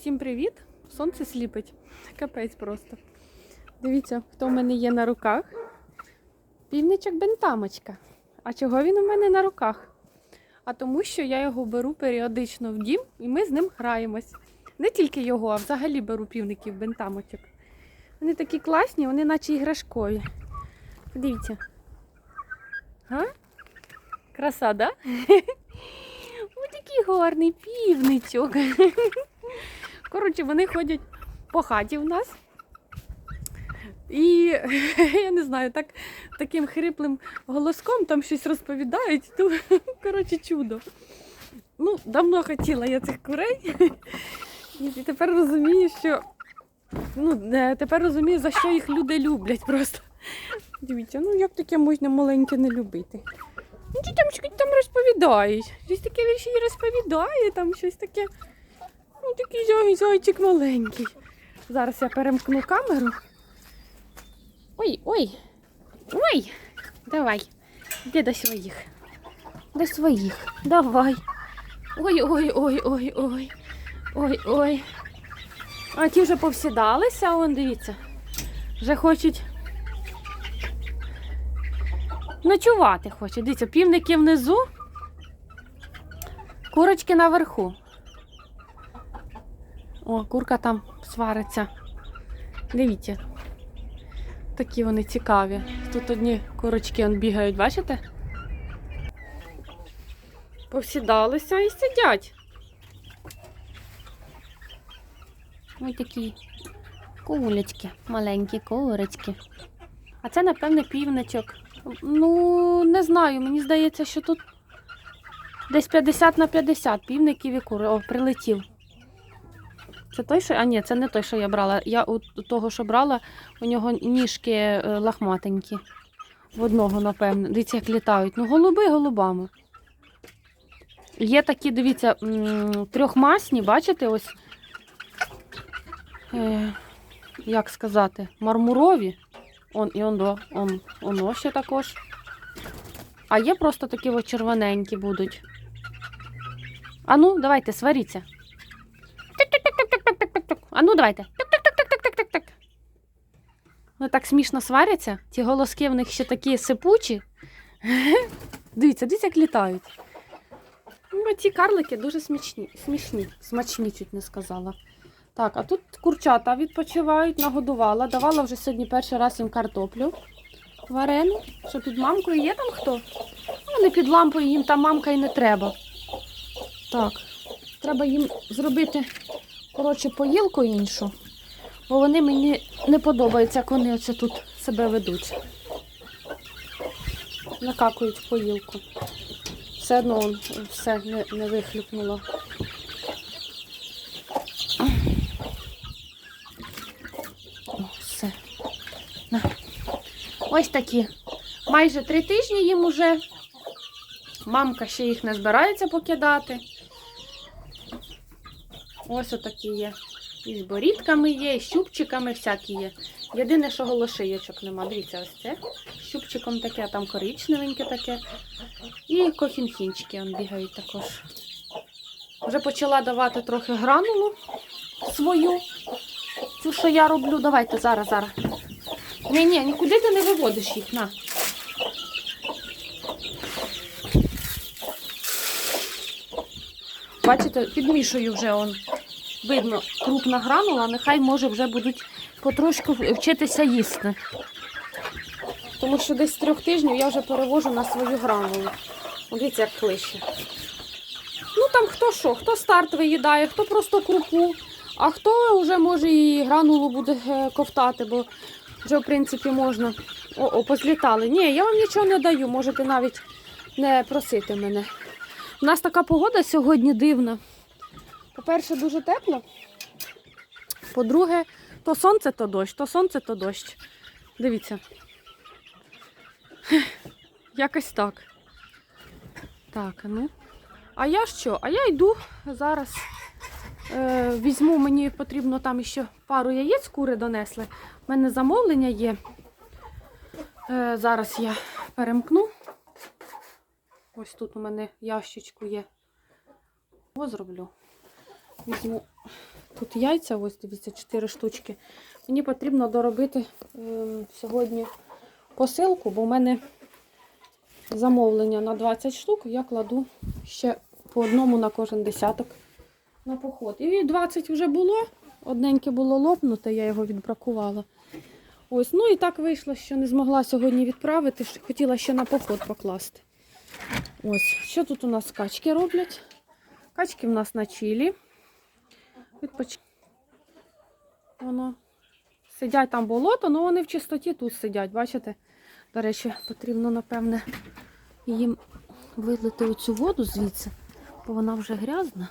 Всім привіт! Сонце сліпить. Капець просто. Дивіться, хто в мене є на руках. Півничок бентамочка. А чого він у мене на руках? А тому, що я його беру періодично в дім і ми з ним граємось. Не тільки його, а взагалі беру півників бентамочок. Вони такі класні, вони наче іграшкові. Подивіться. А? Краса, да? Ось такий гарний півничок. Коротше, вони ходять по хаті в нас. І я не знаю, так, таким хриплим голоском там щось розповідають. Ну, коротше, чудо. Ну, давно хотіла я цих курей. І тепер розумію, що ну, е, тепер розумію, за що їх люди люблять просто. Дивіться, ну як таке можна маленьке не любити? Ну, чи там там розповідають? Щось таке вірші розповідає, там щось таке. Ну, такий зай- зайчик маленький. Зараз я перемкну камеру. Ой, ой, ой, давай. Іди до своїх. До своїх. Давай. Ой, ой, ой, ой, ой. Ой, ой. А ті вже повсідалися, он дивіться. Вже хочуть ночувати хочуть. Дивіться, півники внизу, курочки наверху. О, курка там свариться. Дивіться. Такі вони цікаві. Тут одні курочки он бігають, бачите? Повсідалися і сидять. Ось такі кулечки, маленькі курочки. А це, напевне, півничок. Ну, не знаю, мені здається, що тут десь 50 на 50 півників і кури. О, прилетів. Це той, що. А ні, це не той, що я брала. Я у того, що брала, у нього ніжки е, лахматенькі. В одного, напевно. Дивіться, як літають. Ну, голуби голубами. Є такі, дивіться, трьохмасні, бачите, ось. Е, як сказати, мармурові. Он і он, он, оно ще також. А є просто такі от червоненькі будуть. А ну, давайте, сваріться. Ну давайте. Тик-тик-тик-тик-тик-тик. Вони так смішно сваряться. Ті голоски в них ще такі сипучі. Дивіться, дивіться, як літають. Ну, ці карлики дуже смішні, смішні. Смачні, чуть не сказала. Так, а тут курчата відпочивають, нагодувала. Давала вже сьогодні перший раз їм картоплю варену. Що під мамкою є там хто? Ну, не під лампою, їм там мамка і не треба. Так, треба їм зробити, коротше, поїлку іншу. Бо вони мені не подобаються, як вони оце тут себе ведуть. Накакують поїлку. Все одно все не, не вихлюпнуло. О, все. На. Ось такі. Майже три тижні їм уже. Мамка ще їх не збирається покидати. Ось отакі є. І з борідками є, і з щупчиками всякі є. Єдине, що голошиєчок нема. Дивіться, ось це. З щупчиком таке, а там коричневеньке таке. І кохінхінчики бігають також. Вже почала давати трохи гранулу свою. Цю, що я роблю, давайте зараз, зараз. Ні, ні, нікуди ти не виводиш їх, на. Бачите, підмішую вже он. Видно, крупна гранула, нехай може вже будуть потрошку вчитися їсти. Тому що десь з трьох тижнів я вже перевожу на свою гранулу. Дивіться, як клище. Ну там хто що, хто старт виїдає, хто просто крупу, а хто вже може і гранулу буде е, ковтати, бо вже в принципі можна. О, о, позлітали. Ні, я вам нічого не даю, можете навіть не просити мене. У нас така погода сьогодні дивна. По-перше, дуже тепло. По-друге, то сонце, то дощ, то сонце, то дощ. Дивіться. Якось так. Так, ну. А я що? А я йду зараз. Е, візьму, мені потрібно там ще пару яєць кури донесли. У мене замовлення є. Е, зараз я перемкну. Ось тут у мене ящичку є. О, зроблю. Візьму тут яйця, ось дивіться, 4 штучки. Мені потрібно доробити е, сьогодні посилку, бо в мене замовлення на 20 штук. Я кладу ще по одному на кожен десяток на поход. І 20 вже було. Одненьке було лопнуте, я його відбракувала. Ось, ну і так вийшло, що не змогла сьогодні відправити. Хотіла ще на поход покласти. Ось, що тут у нас качки роблять? Качки в нас на чилі. Відпоч... Воно. Сидять там болото, але вони в чистоті тут сидять, бачите? До речі, потрібно, напевне, їм вилити оцю воду звідси, бо вона вже грязна,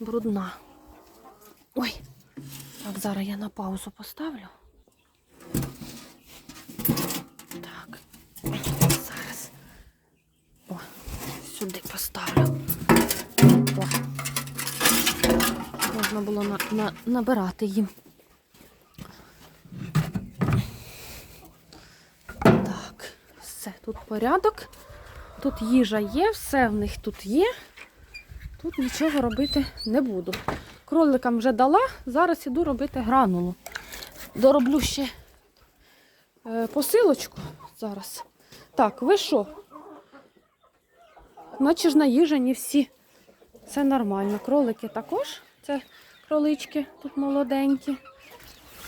брудна. Ой! Так, зараз я на паузу поставлю. Так, зараз. О, сюди поставлю. Можна було на, на, набирати їм. Так, все, тут порядок. Тут їжа є, все в них тут є. Тут нічого робити не буду. Кроликам вже дала, зараз іду робити гранулу. Дороблю ще е, посилочку зараз. Так, ви що? Наче ж наїжені всі. Все нормально. Кролики також. Це кролички тут молоденькі.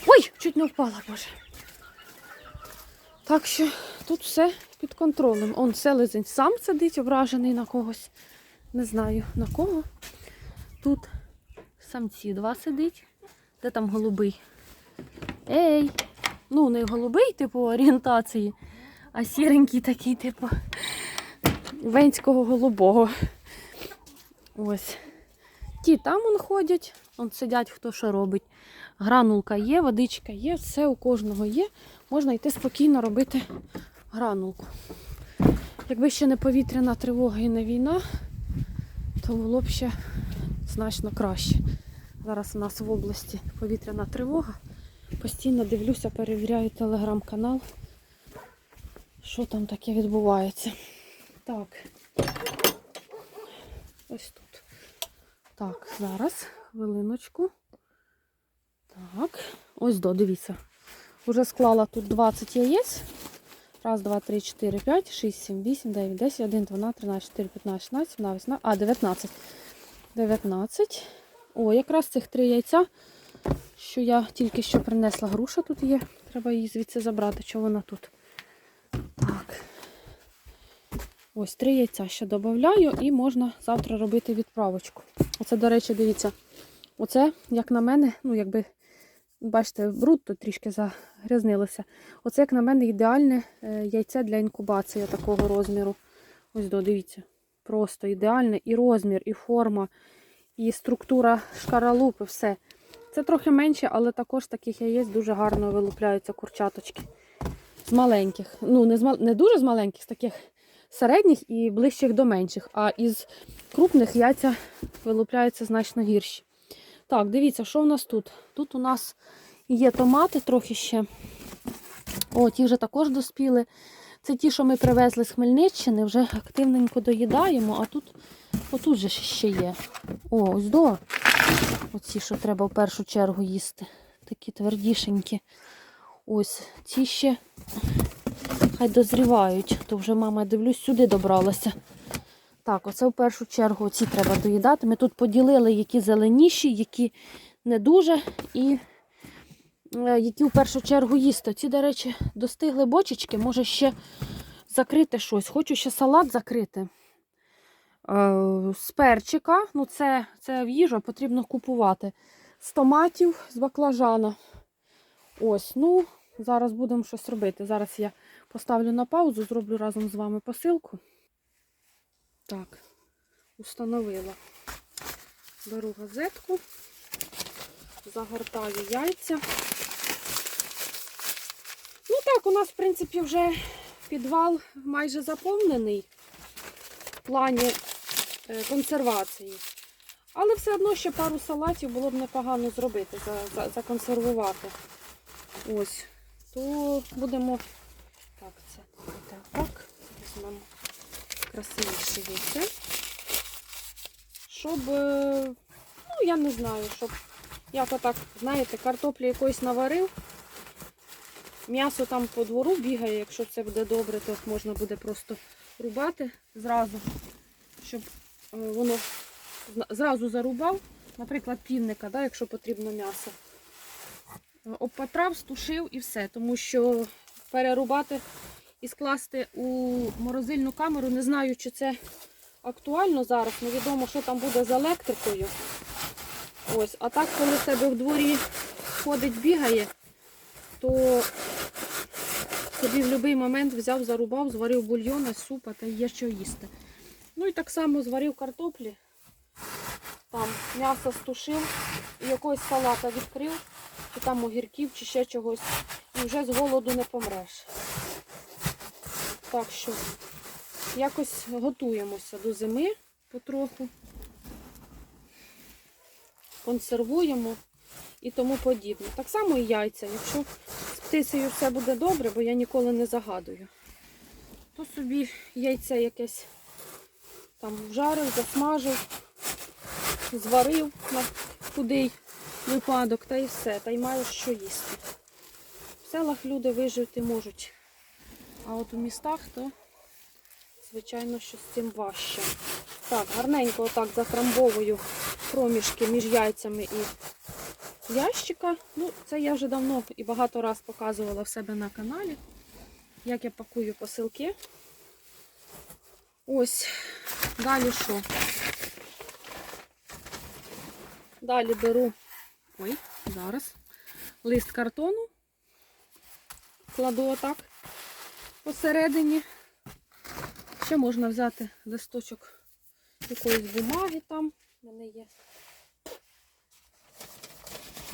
Ой, чуть не впала, боже. Так що тут все під контролем. Он селезень сам сидить, ображений на когось. Не знаю на кого. Тут самці два сидить. Де там голубий? Ей! Ну, не голубий, типу орієнтації, а сіренький такий, типу венського голубого. Ось. Ті там он ходять, он сидять, хто що робить. Гранулка є, водичка є, все у кожного є. Можна йти спокійно робити гранулку. Якби ще не повітряна тривога і не війна, то було б ще значно краще. Зараз у нас в області повітряна тривога. Постійно дивлюся, перевіряю телеграм-канал, що там таке відбувається. Так. Ось тут. Так, зараз, хвилиночку. Так, ось до, дивіться. Уже склала тут 20 яєць. Раз, два, три, чотири, п'ять, шість, сім, вісім, дев'ять, десять, один, дванадцять, тринадцять, чотири, п'ятнадцять, шістнадцять, сімнадцять, вісімнадцять, а, 19. 19. О, якраз цих три яйця, що я тільки що принесла. Груша тут є. Треба її звідси забрати, що вона тут. Так. Ось три яйця ще додаю і можна завтра робити відправочку. Оце, до речі, дивіться. Оце, як на мене, ну, якби, бачите, бруд тут трішки загрязнилося. Оце, як на мене, ідеальне е, яйце для інкубації такого розміру. Ось до, дивіться. Просто ідеальне і розмір, і форма, і структура шкаралупи, все. Це трохи менше, але також таких яєць дуже гарно вилупляються курчаточки. З маленьких. Ну, не, з, не дуже з маленьких, з таких середніх і ближчих до менших. А із крупних яйця вилупляються значно гірші. Так, дивіться, що в нас тут? Тут у нас є томати трохи ще. О, ті вже також доспіли. Це ті, що ми привезли з Хмельниччини, вже активненько доїдаємо, а тут отут же ще є. О, ось до. Оці, що треба в першу чергу їсти. Такі твердішенькі. Ось ці ще хай дозрівають, то вже мама, дивлюсь, сюди добралася. Так, оце в першу чергу ці треба доїдати. Ми тут поділили, які зеленіші, які не дуже, і е, які в першу чергу їсти. Ці, до речі, достигли бочечки, може ще закрити щось. Хочу ще салат закрити. Е, З перчика, ну це, це в їжу потрібно купувати. З томатів, з баклажана. Ось, ну, зараз будемо щось робити. Зараз я поставлю на паузу, зроблю разом з вами посилку. Так, установила. Беру газетку, загортаю яйця. Ну так, у нас, в принципі, вже підвал майже заповнений в плані е, консервації. Але все одно ще пару салатів було б непогано зробити, за- за- законсервувати. Ось. То будемо. Так, це так. Візьмемо красивіше яйце. Щоб е, Ну, я не знаю, щоб як отак, знаєте, картоплі якоїсь наварив. М'ясо там по двору бігає, якщо це буде добре, то можна буде просто рубати зразу, щоб е, воно зразу зарубав, наприклад, півника, да, якщо потрібно м'ясо. Обпатрав, стушив і все, тому що перерубати і скласти у морозильну камеру, не знаю, чи це актуально зараз, невідомо, що там буде з електрикою. Ось, а так, коли в тебе в дворі ходить, бігає, то собі в будь-який момент взяв, зарубав, зварив бульйона, супа та є що їсти. Ну і так само зварив картоплі, там м'ясо стушив, і якогось салата відкрив, чи там огірків, чи ще чогось. І вже з голоду не помреш. Так що якось готуємося до зими потроху. Консервуємо і тому подібне. Так само і яйця. Якщо з птицею все буде добре, бо я ніколи не загадую, то собі яйце якесь там вжарив, засмажив, зварив на худий випадок та і все, та й маєш що їсти. В селах люди вижити можуть, а от у містах то, звичайно, що з цим важче. Так, гарненько отак затрамбовую проміжки між яйцями і ящика. Ну, це я вже давно і багато раз показувала в себе на каналі, як я пакую посилки. Ось, далі що? Далі беру, ой, зараз, лист картону, кладу отак посередині. Ще можна взяти листочок якоїсь бумаги там. У мене є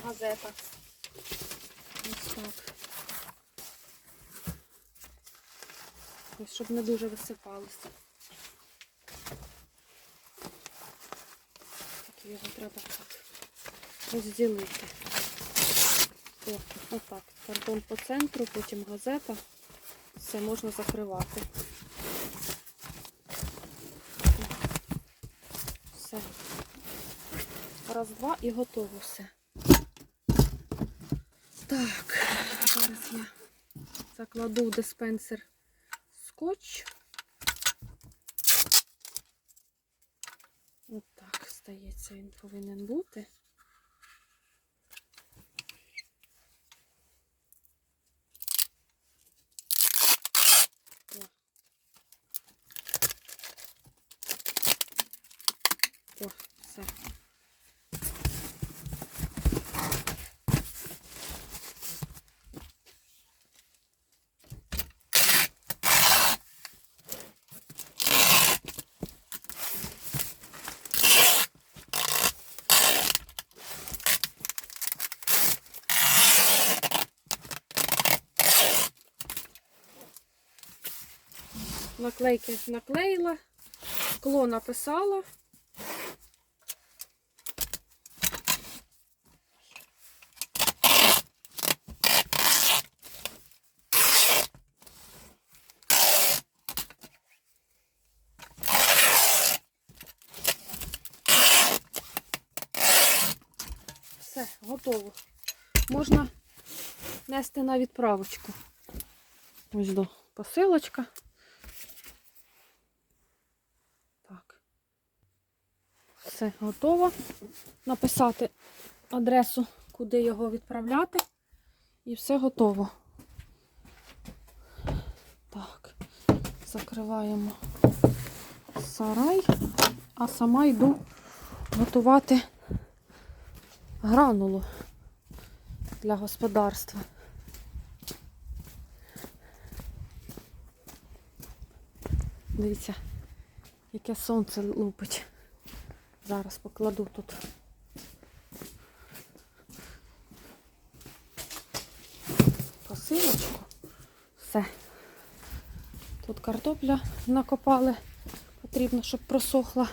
газета. Ось так. Ось, щоб не дуже висипалося. Так його треба так розділити. О, отак. Картон по центру, потім газета. Все можна закривати. Все. Раз, два і готово все. Так, зараз я закладу в диспенсер скотч. От так, здається, він повинен бути. О. О, все. Наклейки наклеїла, скло написала. Все, готово. Можна нести на відправочку. Ось до посилочка. Так. Все готово. Написати адресу, куди його відправляти. І все готово. Так, закриваємо сарай, а сама йду готувати гранулу для господарства. Дивіться, яке сонце лупить. Зараз покладу тут. Посилочку. Все. Тут картопля накопали. Потрібно, щоб просохла.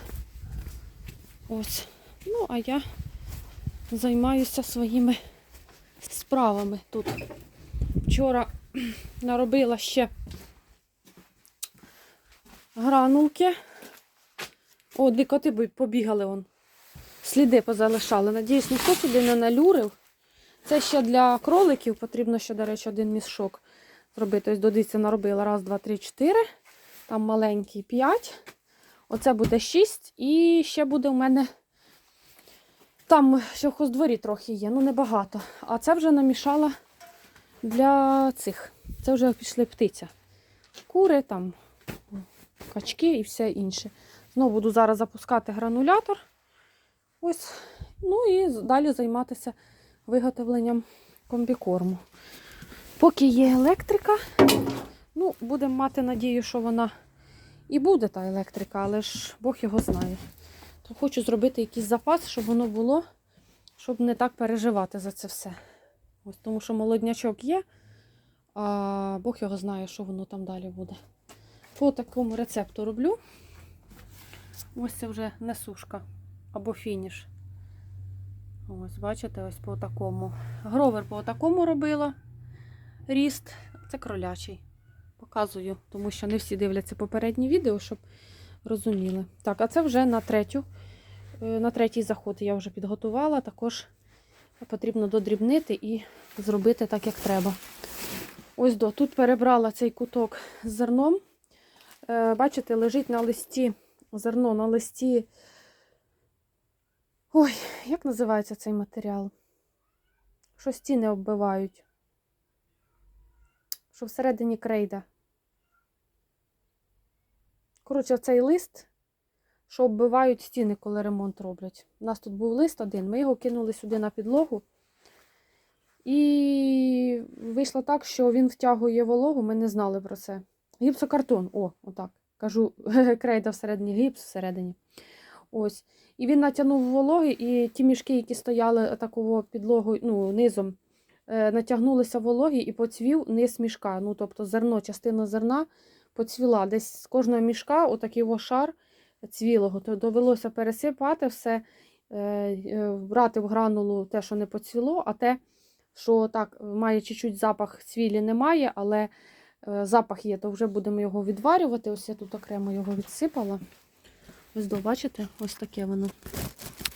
Ось. Ну, а я займаюся своїми справами тут. Вчора наробила ще гранулки. О, дві коти побігали вон. сліди позалишали. Надіюсь, ніхто сюди не налюрив. Це ще для кроликів потрібно ще, до речі, один мішок зробити. Ось додивіться, наробила. Раз, два, три, чотири. Там маленький п'ять. Оце буде шість. І ще буде у мене. Там ще в хоздворі трохи є, ну небагато. А це вже намішала для цих. Це вже пішли птиця. Кури, там, качки і все інше. Знову буду зараз запускати гранулятор. Ось. Ну і далі займатися виготовленням комбікорму. Поки є електрика, ну, будемо мати надію, що вона і буде та електрика, але ж Бог його знає. То хочу зробити якийсь запас, щоб воно було, щоб не так переживати за це все. Ось тому що молоднячок є, а Бог його знає, що воно там далі буде. По такому рецепту роблю. Ось це вже не сушка або фініш. Ось, бачите, ось по такому. Гровер по такому робила. Ріст. Це кролячий. Показую, тому що не всі дивляться попередні відео, щоб розуміли. Так, а це вже на третю. е, На третій заход я вже підготувала. Також потрібно додрібнити і зробити так, як треба. Ось до. Тут перебрала цей куток з зерном. Е, Бачите, лежить на листі зерно на листі. Ой, як називається цей матеріал? Що стіни оббивають. Що всередині крейда. Коротше, цей лист, що оббивають стіни, коли ремонт роблять. У нас тут був лист один, ми його кинули сюди на підлогу. І вийшло так, що він втягує вологу, ми не знали про це. Гіпсокартон, о, отак. Кажу, крейда всередині, гіпс всередині. Ось. І він натягнув вологи, і ті мішки, які стояли такого підлогою, ну, низом, е, натягнулися вологі і поцвів низ мішка. Ну, тобто зерно, частина зерна поцвіла. Десь з кожного мішка отакий шар цвілого. То довелося пересипати все, е, е, брати в гранулу те, що не поцвіло, а те, що так має чуть-чуть запах цвілі немає, але запах є, то вже будемо його відварювати. Ось я тут окремо його відсипала. Ось до, бачите, ось таке воно.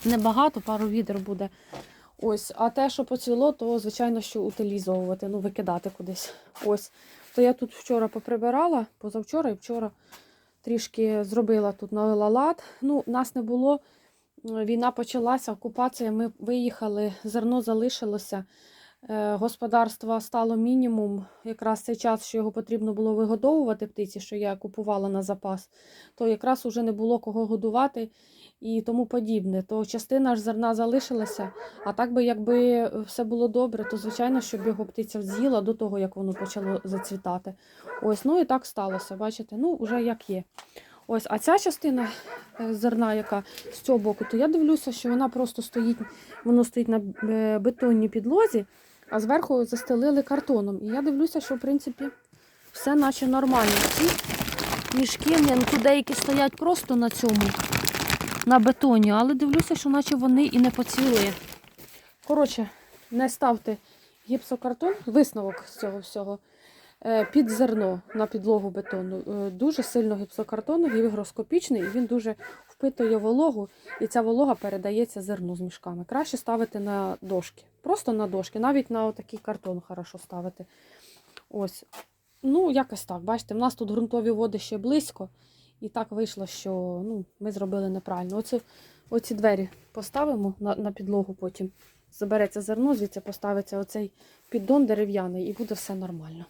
Небагато, пару відер буде. Ось, а те, що поцвіло, то, звичайно, що утилізовувати, ну, викидати кудись. Ось. То я тут вчора поприбирала, позавчора і вчора трішки зробила тут навела лад. Ну, нас не було. Війна почалася, окупація. Ми виїхали, зерно залишилося. Е, Господарства стало мінімум. Якраз цей час, що його потрібно було вигодовувати птиці, що я купувала на запас, то якраз уже не було кого годувати і тому подібне. То частина ж зерна залишилася. А так би, якби все було добре, то звичайно, щоб його птиця з'їла до того, як воно почало зацвітати. Ось, ну і так сталося. Бачите, ну вже як є. Ось, а ця частина е, зерна, яка з цього боку, то я дивлюся, що вона просто стоїть, воно стоїть на е, бетонній підлозі, а зверху застелили картоном. І я дивлюся, що в принципі все наче нормально. Ці мішки, ну, тут деякі стоять просто на цьому, на бетоні, але дивлюся, що наче вони і не поцвіли. Коротше, не ставте гіпсокартон, висновок з цього всього. Е, Під зерно на підлогу бетону. Е, Дуже сильно гіпсокартон, гігроскопічний, і він дуже впитує вологу, і ця волога передається зерну з мішками. Краще ставити на дошки. Просто на дошки, навіть на такий картон хорошо ставити. Ось. Ну, якось так. Бачите, в нас тут ґрунтові води ще близько, і так вийшло, що ну, ми зробили неправильно. Оці, оці двері поставимо на, на підлогу потім. Забереться зерно, звідси поставиться оцей піддон дерев'яний, і буде все нормально.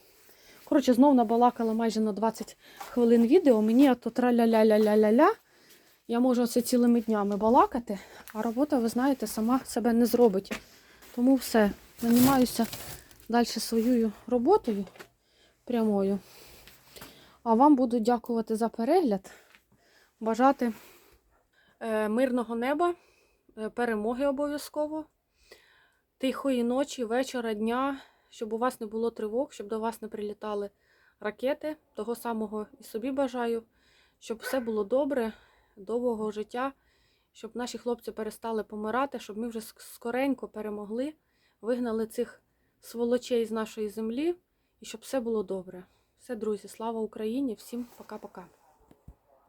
Коротше, знов набалакала майже на 20 хвилин відео. Мені то траля-ля-ля-ля-ля-ля. Я можу оце цілими днями балакати, а робота, ви знаєте, сама себе не зробить. Тому все, займаюся далі своєю роботою прямою. А вам буду дякувати за перегляд, бажати е, мирного неба, е, перемоги обов'язково, тихої ночі, вечора, дня, щоб у вас не було тривог, щоб до вас не прилітали ракети. Того самого і собі бажаю, щоб все було добре, довгого життя, щоб наші хлопці перестали помирати, щоб ми вже скоренько перемогли, вигнали цих сволочей з нашої землі і щоб все було добре. Все, друзі, слава Україні! Всім пока-пока.